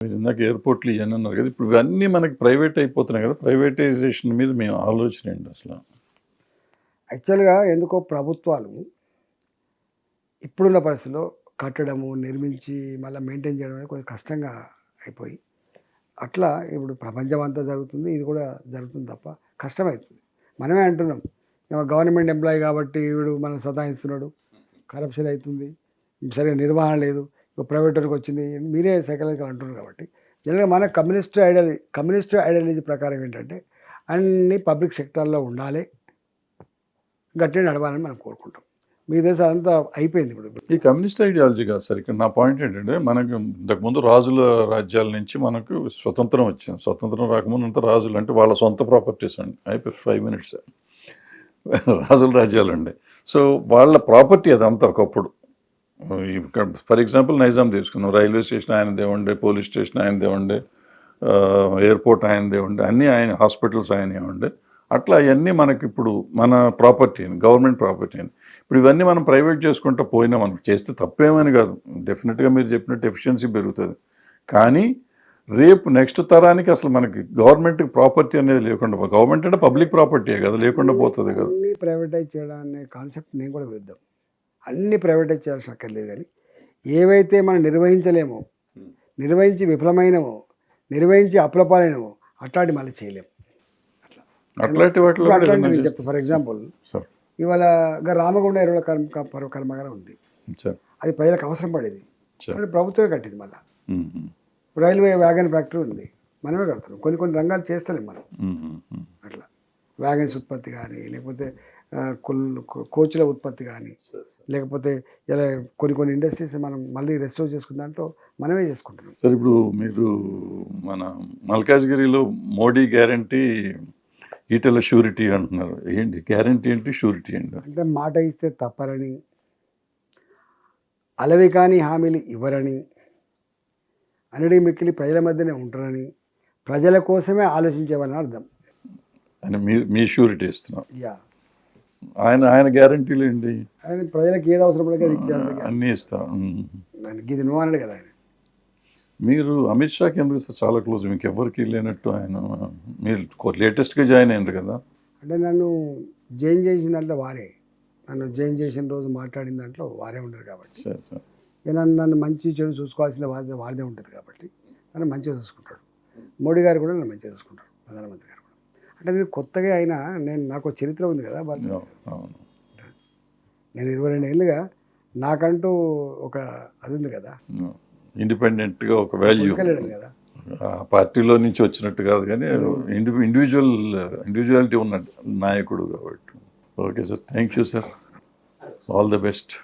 మీరు ఇందాక ఎయిర్పోర్ట్లు ఇవన్నీ అన్నారు కదా ఇప్పుడు ఇవన్నీ మనకి ప్రైవేట్ అయిపోతున్నాయి కదా ప్రైవేటైజేషన్ మీద మేము ఆలోచన ఏంటి అసలు? యాక్చువల్గా ఎందుకో ప్రభుత్వాలు ఇప్పుడున్న పరిస్థితిలో కట్టడము నిర్మించి మళ్ళీ మెయింటైన్ చేయడం అనేది కొంచెం కష్టంగా అయిపోయి అట్లా ఇప్పుడు ప్రపంచం అంతా జరుగుతుంది ఇది కూడా జరుగుతుంది తప్ప కష్టమవుతుంది మనమే అంటున్నాం గవర్నమెంట్ ఎంప్లాయీ కాబట్టి వీడు మనం సతాయిస్తున్నాడు కరప్షన్ అవుతుంది సరిగా నిర్వహణ లేదు ప్రైవేట్ వాళ్ళకి వచ్చింది. మీరే సైకలాజికల్ అంటున్నారు కాబట్టి. జనరల్గా మన కమ్యూనిస్ట్ ఐడియాలజీ కమ్యూనిస్ట్ ఐడియాలజీ ప్రకారం ఏంటంటే అన్ని పబ్లిక్ సెక్టార్లో ఉండాలి. గట్టిగా నడవాలని మనం కోరుకుంటాం. మీకు తెలుసు అదంతా అయిపోయింది ఇప్పుడు. ఈ కమ్యూనిస్ట్ ఐడియాలజీ కాదు సార్. ఇక్కడ నా పాయింట్ ఏంటంటే మనకు ఇంతకుముందు రాజుల రాజ్యాల నుంచి మనకు స్వతంత్రం వచ్చింది. స్వతంత్రం రాకముందు అంతా రాజులు అంటే వాళ్ళ సొంత ప్రాపర్టీస్ అండి. అయిపోయి ఫైవ్ మినిట్స్ రాజుల రాజ్యాలు అండి. సో వాళ్ళ ప్రాపర్టీ అదంతా ఒకప్పుడు. ఫర్ ఎగ్జాంపుల్ నైజాం తీసుకున్నాం రైల్వే స్టేషన్ ఆయనదే ఉండే పోలీస్ స్టేషన్ ఆయనదే ఉండే ఎయిర్పోర్ట్ ఆయనదే ఉండే అన్నీ ఆయన హాస్పిటల్స్ ఆయనే ఉండే అట్లా అవన్నీ మనకి ఇప్పుడు మన ప్రాపర్టీ గవర్నమెంట్ ప్రాపర్టీ అని. ఇప్పుడు ఇవన్నీ మనం ప్రైవేట్ చేసుకుంటూ పోయినా మనం చేస్తే తప్పేమని కాదు. డెఫినెట్గా మీరు చెప్పినట్టు ఎఫిషియన్సీ పెరుగుతుంది. కానీ రేపు నెక్స్ట్ తరానికి అసలు మనకి గవర్నమెంట్ ప్రాపర్టీ అనేది లేకుండా గవర్నమెంట్ అంటే పబ్లిక్ ప్రాపర్టీ కదా లేకుండా పోతుంది కదా. ప్రైవేటైజ్ చేయడం అనే కాన్సెప్ట్ నేను కూడా విద్దాం అన్ని ప్రైవేటైజ్ చేయాల్సిన అక్కర్లేదు కానీ ఏవైతే మనం నిర్వహించలేమో నిర్వహించి విఫలమైనమో నిర్వహించి అప్లపాలైనమో అట్లాంటి మళ్ళీ చేయలేము అట్లాంటి చెప్తాను ఫర్ ఎగ్జాంపుల్ ఇవాళ రామగుండ ఎరువుల కర్మ పర్వ కర్మాగారం ఉంది. అది ప్రజలకు అవసరం పడేది. ప్రభుత్వమే కట్టింది మళ్ళీ. ఉమ్, రైల్వే వ్యాగన్ ఫ్యాక్టరీ ఉంది. మనమే కడుతున్నాం. కొన్ని కొన్ని రంగాలు చేస్తలేం మనం. ఉమ్. అట్లా. వ్యాగన్స్ ఉత్పత్తి కానీ లేకపోతే కోచ్ల ఉత్పత్తి కానీ లేకపోతే ఇలా కొన్ని కొన్ని ఇండస్ట్రీస్ మనం మళ్ళీ రెస్టోర్ చేసుకున్న దాంట్లో మనమే చేసుకుంటున్నాం. సార్ ఇప్పుడు మీరు మన మల్కాజ్గిరిలో మోడీ గ్యారంటీ ఈటల షూరిటీ అంటున్నారు. ఏంటి? గ్యారంటీ ఏంటి? షూరిటీ ఏంటి? అంటే మాట ఇస్తే తప్పరని అలవి కాని హామీలు ఇవ్వరని అనడి మిక్కిలి ప్రజల మధ్యనే ఉంటారని ప్రజల కోసమే ఆలోచించేవాళ్ళని అర్థం. అని మీ మీ షూరిటీ ఇస్తున్నారు యా. ఆయన ఆయన గ్యారంటీలు ఏంటి? ఆయన ప్రజలకు ఏది అవసరం పడితే ఇచ్చారు అన్నీ ఇస్తాం. దానికి ఇది నువ్వు అన్నాడు కదా ఆయన. మీరు అమిత్ షాకి ఎందుకు సార్ చాలా క్లోజ్ మీకు ఎవరికి లేనట్టు ఆయన మీరు లేటెస్ట్గా జాయిన్ అయ్యారు కదా. అంటే నన్ను జైన్ చేసిన దాంట్లో వారే. నన్ను జైన్ చేసిన రోజు మాట్లాడిన దాంట్లో వారే ఉండరు కాబట్టి. సార్ నన్ను నన్ను మంచి చెడు చూసుకోవాల్సిన బాధ్యత వారిదే ఉంటుంది కాబట్టి నన్ను మంచిగా చూసుకుంటాడు. మోడీ గారు కూడా నన్ను మంచిగా చూసుకుంటారు ప్రధానమంత్రి. అంటే నేను కొత్తగా అయినా నేను నాకు చరిత్ర ఉంది కదా అవును నేను ఇరవై రెండు ఏళ్ళుగా నాకంటూ ఒక అది ఉంది కదా. ఇండిపెండెంట్గా ఒక వాల్యూ కదా. పార్టీలో నుంచి వచ్చినట్టు కాదు కానీ ఇండి ఇండివిజువల్ ఇండివిజువాలిటీ ఉన్న నాయకుడు కాబట్టి. Okay sir thank you sir all the best